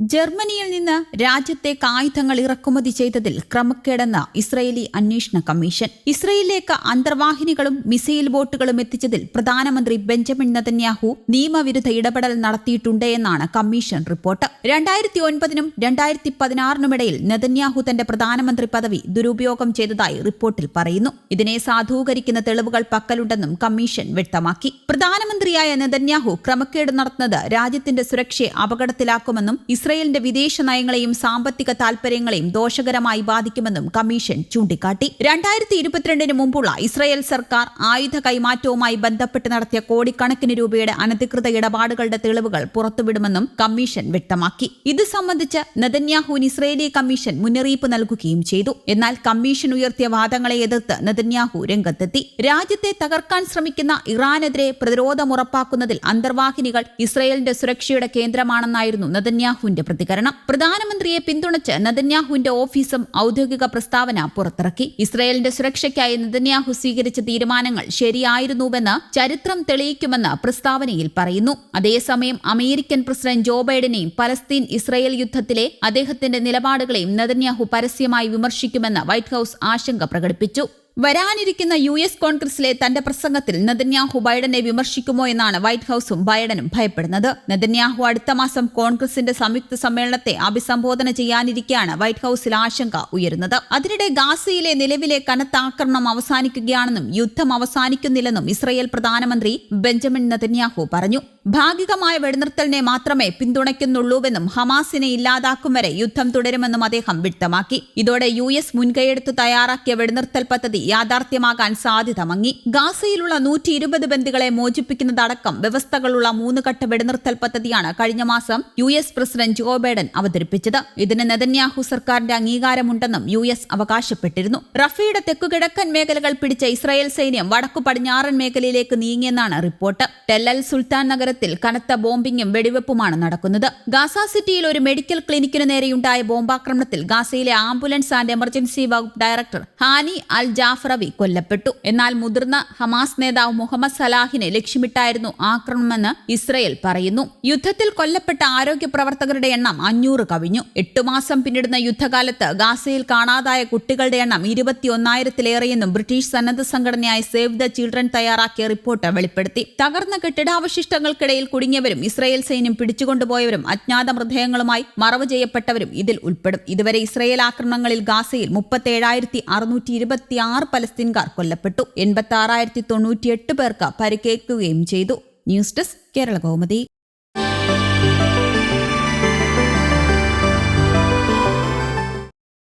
ജർമ്മനിയിൽ നിന്ന് രാജ്യത്തെ ആയുധങ്ങൾ ഇറക്കുമതി ചെയ്തതിൽ ക്രമക്കേടെന്ന് ഇസ്രയേലി അന്വേഷണ കമ്മീഷൻ. ഇസ്രയേലിലേക്ക് അന്തർവാഹിനികളും മിസൈൽ ബോട്ടുകളും എത്തിച്ചതിൽ പ്രധാനമന്ത്രി ബെഞ്ചമിൻ നെതന്യാഹു നിയമവിരുദ്ധ ഇടപെടൽ നടത്തിയിട്ടുണ്ട് എന്നാണ് കമ്മീഷൻ റിപ്പോർട്ട്. രണ്ടായിരത്തി ഒൻപതിനും രണ്ടായിരത്തി പതിനാറിനുമിടയിൽ നെതന്യാഹു തന്റെ പ്രധാനമന്ത്രി പദവി ദുരുപയോഗം ചെയ്തതായി റിപ്പോർട്ടിൽ പറയുന്നു. ഇതിനെ സാധൂകരിക്കുന്ന തെളിവുകൾ പക്കലുണ്ടെന്നും കമ്മീഷൻ വ്യക്തമാക്കി. പ്രധാനമന്ത്രിയായ നെതന്യാഹു ക്രമക്കേട് നടത്തുന്നത് രാജ്യത്തിന്റെ സുരക്ഷയെ അപകടത്തിലാക്കുമെന്നും ഇസ്രയേലിന്റെ വിദേശ നയങ്ങളെയും സാമ്പത്തിക താൽപര്യങ്ങളെയും ദോഷകരമായി ബാധിക്കുമെന്നും കമ്മീഷൻ ചൂണ്ടിക്കാട്ടി. രണ്ടായിരത്തി ഇരുപത്തിരണ്ടിന് മുമ്പുള്ള ഇസ്രയേൽ സർക്കാർ ആയുധ കൈമാറ്റവുമായി ബന്ധപ്പെട്ട് നടത്തിയ കോടിക്കണക്കിന് രൂപയുടെ അനധികൃത ഇടപാടുകളുടെ തെളിവുകൾ പുറത്തുവിടുമെന്നും കമ്മീഷൻ വ്യക്തമാക്കി. ഇത് സംബന്ധിച്ച് നെതന്യാഹുവിന് ഇസ്രയേലി കമ്മീഷൻ മുന്നറിയിപ്പ് നൽകുകയും ചെയ്തു. എന്നാൽ കമ്മീഷൻ ഉയർത്തിയ വാദങ്ങളെ എതിർത്ത് നെതന്യാഹു രംഗത്തെത്തി. രാജ്യത്തെ തകർക്കാൻ ശ്രമിക്കുന്ന ഇറാനെതിരെ പ്രതിരോധമുറപ്പാക്കുന്നതിൽ അന്തർവാഹിനികൾ ഇസ്രയേലിന്റെ സുരക്ഷയുടെ കേന്ദ്രമാണെന്നായിരുന്നു നെതന്യാഹുവിന്റെ പ്രതികരണം. പ്രധാനമന്ത്രിയെ പിന്തുണച്ച് നെതന്യാഹുവിന്റെ ഓഫീസും ഔദ്യോഗിക പ്രസ്താവന പുറത്തിറക്കി. ഇസ്രയേലിന്റെ സുരക്ഷയ്ക്കായി നദന്യാഹു സ്വീകരിച്ച തീരുമാനങ്ങൾ ശരിയായിരുന്നുവെന്ന് ചരിത്രം തെളിയിക്കുമെന്ന് പ്രസ്താവനയിൽ പറയുന്നു. അതേസമയം അമേരിക്കൻ പ്രസിഡന്റ് ജോ ബൈഡനെയും പലസ്തീൻ ഇസ്രയേൽ യുദ്ധത്തിലെ അദ്ദേഹത്തിന്റെ നിലപാടുകളെയും നദന്യാഹു പരസ്യമായി വിമർശിക്കുമെന്ന് വൈറ്റ് ഹൌസ് ആശങ്ക പ്രകടിപ്പിച്ചു. വരാനിരിക്കുന്ന യു എസ് കോൺഗ്രസിലെ തന്റെ പ്രസംഗത്തിൽ നെതന്യാഹു ബൈഡനെ വിമർശിക്കുമോ എന്നാണ് വൈറ്റ് ഹൌസും ബൈഡനും ഭയപ്പെടുന്നത്. നെതന്യാഹു അടുത്ത മാസം കോൺഗ്രസിന്റെ സംയുക്ത സമ്മേളനത്തെ അഭിസംബോധന ചെയ്യാനിരിക്കെയാണ് വൈറ്റ് ഹൌസിൽ ആശങ്ക ഉയരുന്നത്. അതിനിടെ ഗാസയിലെ നിലവിലെ കനത്ത ആക്രമണം അവസാനിക്കുകയാണെന്നും യുദ്ധം അവസാനിക്കുന്നില്ലെന്നും ഇസ്രയേൽ പ്രധാനമന്ത്രി ബെഞ്ചമിൻ നെതന്യാഹു പറഞ്ഞു. ഭാഗികമായ വെടിനിർത്തലിനെ മാത്രമേ പിന്തുണയ്ക്കുന്നുള്ളൂവെന്നും ഹമാസിനെ ഇല്ലാതാക്കും വരെ യുദ്ധം തുടരുമെന്നും അദ്ദേഹം വ്യക്തമാക്കി. ഇതോടെ യു എസ് മുൻകൈയെടുത്ത് തയ്യാറാക്കിയ വെടിനിർത്തൽ പദ്ധതി യാഥാർത്ഥ്യമാകാൻ സാധ്യത മങ്ങി ഗാസയിലുള്ള നൂറ്റി ഇരുപത് ബന്ദികളെ മോചിപ്പിക്കുന്നതടക്കം വ്യവസ്ഥകളുള്ള മൂന്ന് ഘട്ട വെടിനിർത്തൽ പദ്ധതിയാണ് കഴിഞ്ഞ മാസം U S president Joe Biden അവതരിപ്പിച്ചത്. ഇതിന് നെതന്യാഹു സർക്കാരിന്റെ അംഗീകാരമുണ്ടെന്നും യു എസ് അവകാശപ്പെട്ടിരുന്നു. റഫയുടെ തെക്കുകിഴക്കൻ മേഖലകൾ പിടിച്ച ഇസ്രായേൽ സൈന്യം വടക്കു പടിഞ്ഞാറൻ മേഖലയിലേക്ക് നീങ്ങിയെന്നാണ് റിപ്പോർട്ട്. ടെല്ലൽ സുൽത്താൻ നഗരത്തിൽ കനത്ത ബോംബിംഗും വെടിവെപ്പുമാണ് നടക്കുന്നത്. ഗാസ സിറ്റിയിൽ ഒരു മെഡിക്കൽ ക്ലിനിക്കിനു നേരെയുണ്ടായ ബോംബാക്രമണത്തിൽ ഗാസയിലെ ആംബുലൻസ് ആൻഡ് എമർജൻസി വകുപ്പ് ഡയറക്ടർ ഹാനി അൽ ജാഫറവി കൊല്ലപ്പെട്ടു. എന്നാൽ മുതിർന്ന ഹമാസ് നേതാവ് മുഹമ്മദ് സലാഹിനെ ലക്ഷ്യമിട്ടായിരുന്നു ആക്രമണമെന്ന് ഇസ്രയേൽ പറയുന്നു. യുദ്ധത്തിൽ കൊല്ലപ്പെട്ട ആരോഗ്യ പ്രവർത്തകരുടെ എണ്ണം അഞ്ഞൂറ് കവിഞ്ഞു. എട്ടു മാസം പിന്നിടുന്ന യുദ്ധകാലത്ത് ഗാസയിൽ കാണാതായ കുട്ടികളുടെ എണ്ണം ഇരുപത്തിയൊന്നായിരത്തിലേറെയെന്നും ബ്രിട്ടീഷ് സന്നദ്ധ സംഘടനയായ സേവ് ദ ചിൽഡ്രൻ തയ്യാറാക്കിയ റിപ്പോർട്ട് വെളിപ്പെടുത്തി. തകർന്ന കെട്ടിടാവശിഷ്ടങ്ങൾക്കിടയിൽ കുടുങ്ങിയവരും ഇസ്രയേൽ സൈന്യം പിടിച്ചുകൊണ്ടുപോയവരും അജ്ഞാത മൃതദേഹങ്ങളുമായി മറവ് ചെയ്യപ്പെട്ടവരും ഇതിൽ ഉൾപ്പെടും. ഇതുവരെ ഇസ്രയേൽ ആക്രമണങ്ങളിൽ ഗാസയിൽ മുപ്പത്തേഴായിരത്തി അറുന്നൂറ്റി ഇരുപത്തി പലസ്തീൻകാർ കൊല്ലപ്പെട്ടു. എൺപത്തി ആറായിരത്തി തൊണ്ണൂറ്റിയെട്ട് പേർക്ക് പരിക്കേൽക്കുകയും ചെയ്തു. News desk Kerala Kaumudi.